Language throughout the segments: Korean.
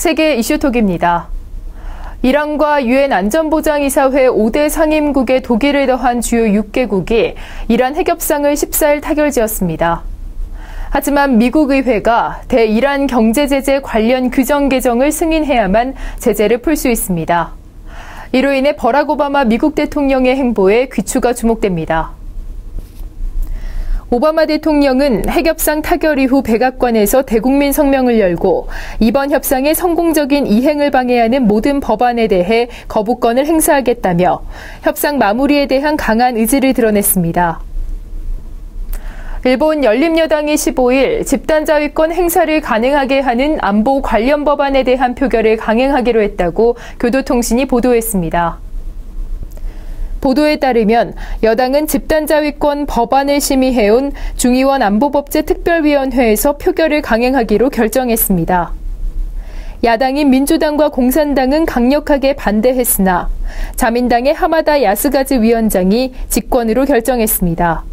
세계 이슈톡입니다. 이란과 유엔 안전보장이사회 5대 상임국의 독일을 더한 주요 6개국이 이란 핵협상을 14일 타결지었습니다. 하지만 미국 의회가 대이란 경제제재 관련 규정 개정을 승인해야만 제재를 풀 수 있습니다. 이로 인해 버락 오바마 미국 대통령의 행보에 귀추가 주목됩니다. 오바마 대통령은 핵협상 타결 이후 백악관에서 대국민 성명을 열고 이번 협상의 성공적인 이행을 방해하는 모든 법안에 대해 거부권을 행사하겠다며 협상 마무리에 대한 강한 의지를 드러냈습니다. 일본 열림여당이 15일 집단자위권 행사를 가능하게 하는 안보 관련 법안에 대한 표결을 강행하기로 했다고 교도통신이 보도했습니다. 보도에 따르면 여당은 집단자위권 법안을 심의해온 중의원 안보법제 특별위원회에서 표결을 강행하기로 결정했습니다. 야당인 민주당과 공산당은 강력하게 반대했으나 자민당의 하마다 야스가즈 위원장이 직권으로 결정했습니다.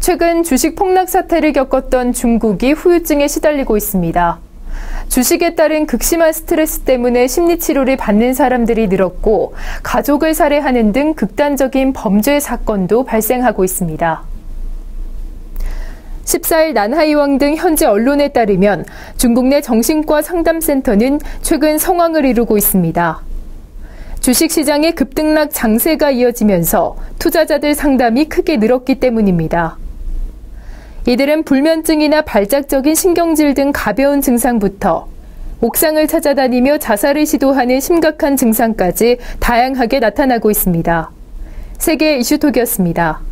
최근 주식 폭락 사태를 겪었던 중국이 후유증에 시달리고 있습니다. 주식에 따른 극심한 스트레스 때문에 심리치료를 받는 사람들이 늘었고 가족을 살해하는 등 극단적인 범죄 사건도 발생하고 있습니다. 14일 난하이왕 등 현지 언론에 따르면 중국 내 정신과 상담센터는 최근 성황을 이루고 있습니다. 주식시장의 급등락 장세가 이어지면서 투자자들 상담이 크게 늘었기 때문입니다. 이들은 불면증이나 발작적인 신경질 등 가벼운 증상부터 옥상을 찾아다니며 자살을 시도하는 심각한 증상까지 다양하게 나타나고 있습니다. 세계 이슈톡이었습니다.